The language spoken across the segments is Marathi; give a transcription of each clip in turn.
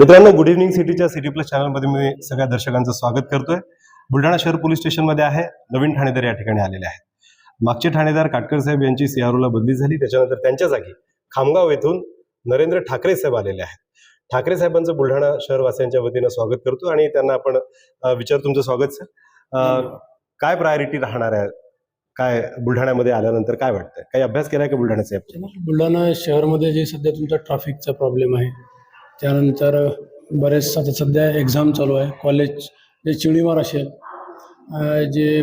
मित्रांनो गुड इव्हनिंग सिटीच्या सिटी प्लस चॅनलमध्ये मी सगळ्या दर्शकांचं स्वागत करतोय. बुलढाणा शहर पोलीस स्टेशनमध्ये आहे. नवीन ठाणेदार या ठिकाणी आलेले आहेत. मागचे ठाणेदार काटकर साहेब यांची सीआरओला बदली झाली. त्याच्यानंतर त्यांच्या जागी खामगाव येथून नरेंद्र ठाकरे साहेब आलेले आहेत. ठाकरे साहेबांचं बुलढाणा शहरवासियांच्या वतीनं स्वागत करतो आणि त्यांना आपण विचार तुमचं स्वागत सर. काय प्रायोरिटी राहणार आहे? काय बुलढाण्यामध्ये आल्यानंतर काय वाटतं काही अभ्यास केलाय का बुलढाणा साहेब? बुलढाणा शहरमध्ये जे सध्या तुमचा ट्रॅफिकचा प्रॉब्लेम आहे त्यानंतर बरेच आता सध्या एक्झाम चालू आहे. कॉलेज जे चिडीमार असेल जे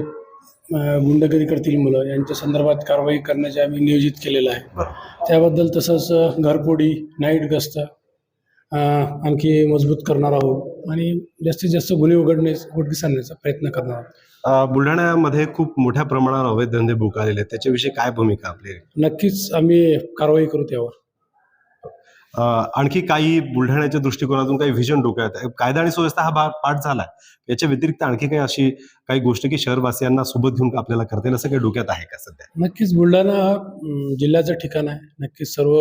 गुंडगिरी करतील मुलं यांच्या संदर्भात कारवाई करण्याचे आम्ही नियोजित केलेलं आहे. त्याबद्दल तसंच घरपोडी नाईट गस्त आणखी मजबूत करणार आहोत. आणि जास्तीत जास्त गुन्हे उघडण्यास उघडकीस आणण्याचा प्रयत्न करणार आहोत. बुलढाण्यामध्ये खूप मोठ्या प्रमाणावर अवैध धंदे बुक आलेले आहेत. त्याच्याविषयी काय भूमिका आपली? नक्कीच आम्ही कारवाई करू त्यावर. आणखी काही बुलढाण्याच्या दृष्टिकोनातून काही व्हिजन डोक्यात आहे. कायदा आणि सुव्यवस्था हा भाग पाठ झाला याच्या व्यतिरिक्त आणखी काही अशी काही गोष्टी की शहरवासियांना सोबत घेऊन आपल्याला करता येईल असं काही डोक्यात आहे का सध्या? नक्कीच बुलढाणा हा जिल्ह्याचं ठिकाण आहे. नक्कीच सर्व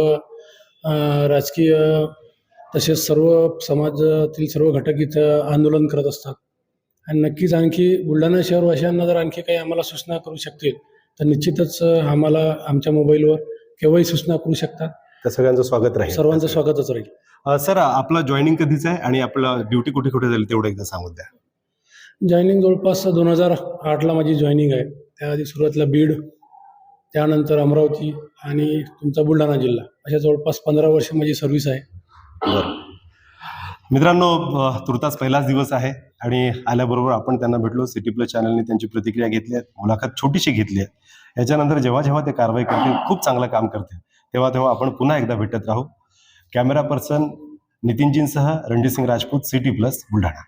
राजकीय तसेच सर्व समाजातील सर्व घटक इथं आंदोलन करत असतात. आणि नक्कीच आणखी बुलढाणा शहरवासियांना जर आणखी काही आम्हाला सूचना करू शकतील तर निश्चितच आम्हाला आमच्या मोबाईलवर केव्हाही सूचना करू शकतात. तर सगळ्यांचं स्वागत राहील. सर्वांचं स्वागतच राहील. सर आपलं जॉईनिंग कधीच आहे आणि आपलं ड्युटी कुठे कुठे झाली तेवढं एकदा सांगून द्या. जॉईनिंग जवळपास दोन हजार आठला माझी जॉईनिंग आहे. त्याआधी सुरुवातीला बीड त्यानंतर अमरावती आणि तुमचा बुलढाणा जिल्हा. अशा जवळपास पंधरा वर्ष माझी सर्व्हिस आहे. बरं. मित्रांनो तुर्तास पहिलाच दिवस आहे आणि आल्याबरोबर आपण त्यांना भेटलो. सिटी प्लस चॅनलने त्यांची प्रतिक्रिया घेतली आहे मुलाखत छोटीशी घेतली आहे. याच्यानंतर जेव्हा जेव्हा ते कारवाई करतील खूप चांगलं काम करतील. तेव्हा तेव्हा आपण पुन्हा एकदा भेटत राहू. कॅमेरा पर्सन नितीनजींसह रणजित सिंग राजपूत सिटी प्लस बुलढाणा.